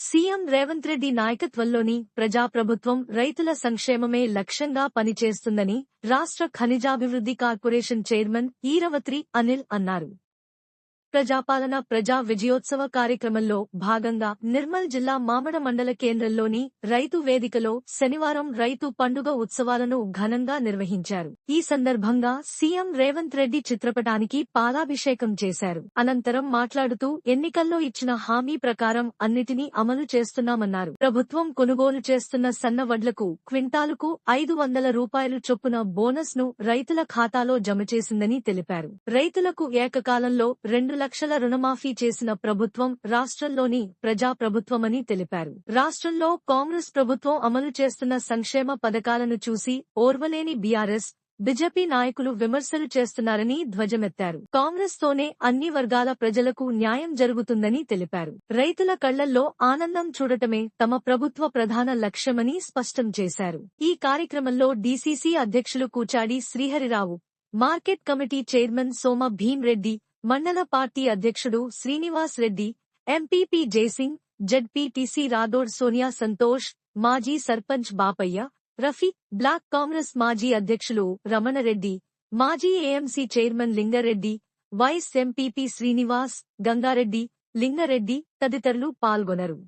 CM Revanth Reddy నాయకత్వంలోని ప్రజాప్రభుత్వం రైతుల సంక్షేమమే లక్ష్యంగా పనిచేస్తుందని రాష్ట్ర ఖనిజాభివృద్ధి కార్పొరేషన్ చైర్మన్ ఈరవత్రి అనిల్ అన్నారు. ప్రజాపాలన ప్రజా విజయోత్సవ కార్యక్రమంలో భాగంగా నిర్మల్ జిల్లా మామడ మండల కేంద్రంలోని రైతు వేదికలో శనివారం రైతు పండుగ ఉత్సవాలను ఘనంగా నిర్వహించారు. ఈ సందర్భంగా సీఎం రేవంత్ రెడ్డి చిత్రపటానికి పాలాభిషేకం చేశారు. అనంతరం మాట్లాడుతూ ఎన్నికల్లో ఇచ్చిన హామీ ప్రకారం అన్నిటినీ అమలు చేస్తున్నామన్నారు. ప్రభుత్వం కొనుగోలు చేస్తున్న సన్న వడ్లకు క్వింటాలుకు ఐదు వందల రూపాయలు చొప్పున బోనస్ను రైతుల ఖాతాలో జమ చేసిందని తెలిపారు. రైతులకు ఏకకాలంలో రెండు లక్షల రుణమాఫీ చేసిన ప్రభుత్వం రాష్ట్రంలోని ప్రజా ప్రభుత్వమని తెలిపారు. రాష్ట్రంలో కాంగ్రెస్ ప్రభుత్వం అమలు చేస్తున్న సంక్షేమ పథకాలను చూసి ఓర్వలేని బీఆర్ఎస్ బీజేపీ నాయకులు విమర్శలు చేస్తున్నారని ధ్వజమెత్తారు. కాంగ్రెస్ తోనే అన్ని వర్గాల ప్రజలకు న్యాయం జరుగుతుందని తెలిపారు. రైతుల కళ్ళల్లో ఆనందం చూడటమే తమ ప్రభుత్వ ప్రధాన లక్ష్యమని స్పష్టం చేశారు. ఈ కార్యక్రమంలో డీసీసీ అధ్యక్షులు Kuchadi Sriharirao market committee chairman Soma Bhimreddy మండల పార్టీ అధ్యక్షుడు శ్రీనివాస్ రెడ్డి ఎంపీపీ జయసింగ్ జడ్పీటీసీ రాథోడ్ సోనియా సంతోష్ మాజీ సర్పంచ్ బాపయ్య రఫీ బ్లాక్ కాంగ్రెస్ మాజీ అధ్యక్షులు రమణరెడ్డి మాజీ AMC chairman Lingareddy vice MPP Srinivas Gangareddy Lingareddy తదితరులు పాల్గొనరు.